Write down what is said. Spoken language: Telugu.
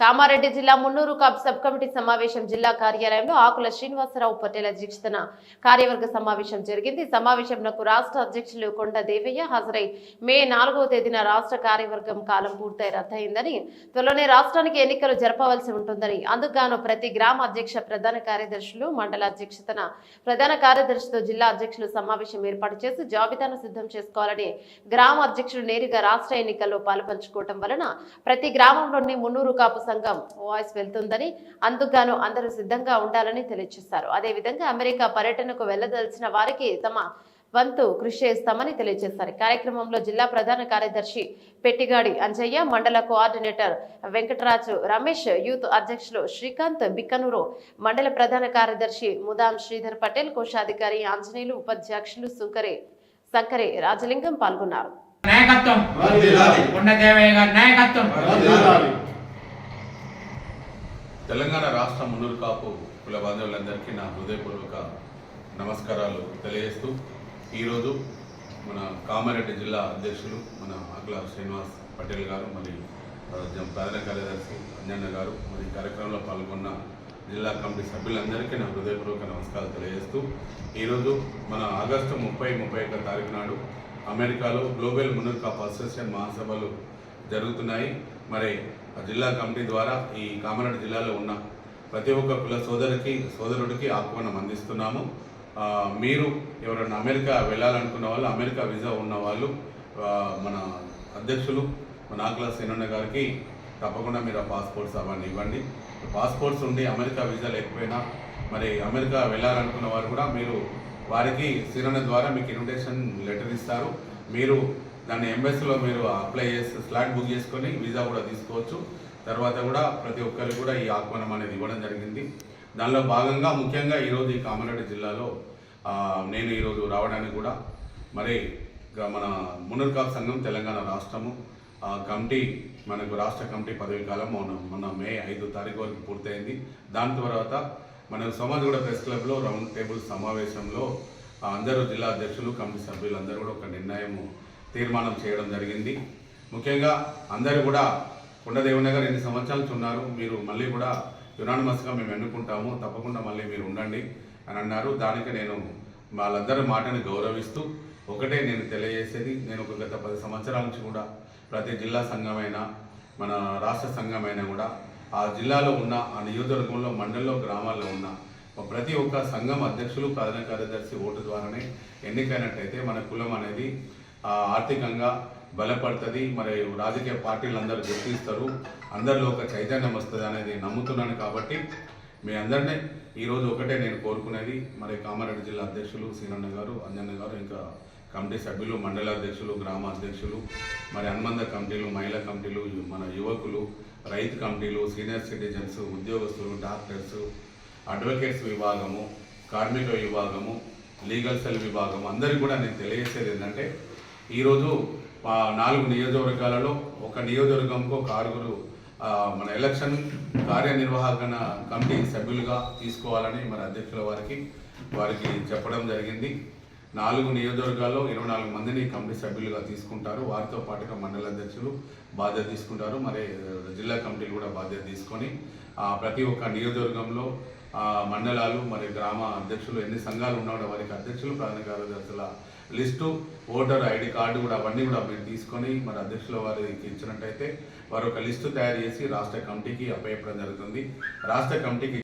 కామారెడ్డి జిల్లా మున్నూరు కబ్ సబ్ కమిటీ సమావేశం జిల్లా కార్యాలయంలో ఆకుల శ్రీనివాసరావు పటేల్ అధ్యక్షతన కార్యవర్గ సమావేశం జరిగింది. ఈ సమావేశంలో రాష్ట్ర అధ్యక్షులు కొండ దేవయ్య హాజరై మే నాలుగవ తేదీన రాష్ట్ర కార్యవర్గం కాలం పూర్తయి రద్దయిందని త్వరలోనే రాష్ట్రానికి ఎన్నికలు జరపవలసి ఉంటుందని అందుకుగాను ప్రతి గ్రామ అధ్యక్ష ప్రధాన కార్యదర్శులు మండల అధ్యక్షతన ప్రధాన కార్యదర్శితో జిల్లా అధ్యక్షులు సమావేశం ఏర్పాటు చేసి జాబితాను సిద్ధం చేసుకోవాలని గ్రామ అధ్యక్షులు నేరుగా రాష్ట్ర ఎన్నికల్లో పాల్పంచుకోవటం వలన ప్రతి గ్రామంలోని మున్నూరు కాపు సంఘం వాయిస్ వెళ్తుందని అందుకుగాను అందరూ సిద్ధంగా ఉండాలని తెలియజేశారు. అదేవిధంగా అమెరికా పర్యటనకు వెళ్ళదలిచిన వారికి తమ వంతు కృషి చేస్తామని తెలియజేశారు. కార్యక్రమంలో జిల్లా ప్రధాన కార్యదర్శి పెట్టిగాడి అంజయ్య మండల కోఆర్డినేటర్ వెంకటరాజు రమేష్ యూత్ అధ్యక్షులు శ్రీకాంత్ బిక్కనూరు మండల ప్రధాన కార్యదర్శి ముదాం శ్రీధర్ పటేల్ కోశాధికారి ఆంజనేయులు ఉపాధ్యక్షులు సుంకరే సంకరే రాజలింగం పాల్గొన్నారు. నాయకత్వం. నాయకత్వం. తెలంగాణ రాష్ట్ర మున్నూరు కాపు కుల బాంధవులందరికీ నా హృదయపూర్వక నమస్కారాలు తెలియజేస్తూ ఈరోజు మన కామారెడ్డి జిల్లా అధ్యక్షులు మన ఆగ్ల శ్రీనివాస్ పటేల్ గారు మరి ప్రధాన కార్యదర్శి అంజన్న గారు మరి కార్యక్రమంలో పాల్గొన్న జిల్లా కమిటీ సభ్యులందరికీ నా హృదయపూర్వక నమస్కారాలు తెలియజేస్తూ ఈరోజు మన ఆగస్టు ముప్పై ముప్పై ఒక్క తారీఖు నాడు అమెరికాలో గ్లోబల్ మున్నూరు కాపు అసోసియేషన్ మహాసభలు జరుగుతున్నాయి. మరి ఆ జిల్లా కమిటీ ద్వారా ఈ కామారెడ్డి జిల్లాలో ఉన్న ప్రతి ఒక్క కుల సోదరికి సోదరుడికి ఆహ్వానం అందిస్తున్నాము. మీరు ఎవరైనా అమెరికా వెళ్ళాలనుకున్న వాళ్ళు అమెరికా వీసా ఉన్న వాళ్ళు మన అధ్యక్షులు మన ఆకుల సేనన్న గారికి తప్పకుండా మీరు ఆ పాస్పోర్ట్స్ అవన్నీ ఇవ్వండి. పాస్పోర్ట్స్ ఉండి అమెరికా వీసా లేకపోయినా మరి అమెరికా వెళ్ళాలనుకున్న వారు కూడా మీరు వారికి సీరణ ద్వారా మీకు ఇన్విటేషన్ లెటర్ ఇస్తారు. మీరు దాన్ని ఎంబెస్లో మీరు అప్లై చేసి స్లాట్ బుక్ చేసుకొని వీసా కూడా తీసుకోవచ్చు. తర్వాత కూడా ప్రతి ఒక్కరు కూడా ఈ ఆహ్వానం అనేది ఇవ్వడం జరిగింది. దానిలో భాగంగా ముఖ్యంగా ఈరోజు ఈ కామారెడ్డి జిల్లాలో నేను ఈరోజు రావడానికి కూడా మరి మన మునర్కాప్ సంఘం తెలంగాణ రాష్ట్రము ఆ కమిటీ మనకు రాష్ట్ర కమిటీ పదవి కాలం మొన్న మొన్న మే ఐదు తారీఖు వరకు పూర్తయింది. దాని తర్వాత మన సమాజగూడ ప్రెస్ క్లబ్లో రౌండ్ టేబుల్ సమావేశంలో అందరూ జిల్లా అధ్యక్షులు కమిటీ సభ్యులు అందరూ కూడా ఒక నిర్ణయం తీర్మానం చేయడం జరిగింది. ముఖ్యంగా అందరూ కూడా కుండదేవన్న గారు ఎన్ని సంవత్సరాల నుంచి ఉన్నారు మీరు మళ్ళీ కూడా యునానిమస్గా మేము ఎన్నుకుంటాము తప్పకుండా మళ్ళీ మీరు ఉండండి అని అన్నారు. దానికి నేను వాళ్ళందరి మాటని గౌరవిస్తూ ఒకటే నేను తెలియజేసేది నేను ఒక గత పది సంవత్సరాల నుంచి కూడా ప్రతి జిల్లా సంఘమైనా మన రాష్ట్ర సంఘమైనా కూడా ఆ జిల్లాలో ఉన్న ఆ నియోజకవర్గంలో మండలంలో గ్రామాల్లో ఉన్న ప్రతి ఒక్క సంఘం అధ్యక్షులు ప్రధాన కార్యదర్శి ఓటు ద్వారానే ఎన్నికైనట్టయితే మన కులం అనేది ఆర్థికంగా బలపడుతుంది. మరి రాజకీయ పార్టీలు అందరూ గుర్తిస్తారు. అందరిలో ఒక చైతన్యం వస్తుంది అనేది నమ్ముతున్నాను కాబట్టి మీ అందరినీ ఈరోజు ఒకటే నేను కోరుకునేది. మరి కామారెడ్డి జిల్లా అధ్యక్షులు సీనన్న గారు అంజన్న గారు ఇంకా కమిటీ సభ్యులు మండల అధ్యక్షులు గ్రామ అధ్యక్షులు మరి అనుబంధ కమిటీలు మహిళా కమిటీలు మన యువకులు రైతు కమిటీలు సీనియర్ సిటిజన్స్ ఉద్యోగస్తులు డాక్టర్స్ అడ్వకేట్స్ విభాగము కార్మిక విభాగము లీగల్ సెల్ విభాగం అందరికీ కూడా నేను తెలియజేసేది ఏంటంటే ఈరోజు నాలుగు నియోజకవర్గాలలో ఒక నియోజకవర్గంకు ఒక ఆరుగురు మన ఎలక్షన్ కార్యనిర్వాహకన కమిటీ సభ్యులుగా తీసుకోవాలని మన అధ్యక్షుల వారికి వారికి చెప్పడం జరిగింది. నాలుగు నియోజకవర్గాల్లో ఇరవై నాలుగు మందిని కమిటీ సభ్యులుగా తీసుకుంటారు. వారితో పాటుగా మండల అధ్యక్షులు బాధ్యత తీసుకుంటారు. మరి జిల్లా కమిటీలు కూడా బాధ్యత తీసుకొని ప్రతి ఒక్క నియోజకవర్గంలో మండలాలు మరి గ్రామ అధ్యక్షులు ఎన్ని సంఘాలు ఉన్నాడో వారికి అధ్యక్షులు ప్రధాన కార్యదర్శుల లిస్టు ఓటర్ ఐడి కార్డు కూడా అవన్నీ కూడా మీరు తీసుకొని మరి అధ్యక్షుల వారికి ఇచ్చినట్టయితే వారు ఒక లిస్టు తయారు చేసి రాష్ట్ర కమిటీకి అప్పయపడం జరుగుతుంది. రాష్ట్ర కమిటీకి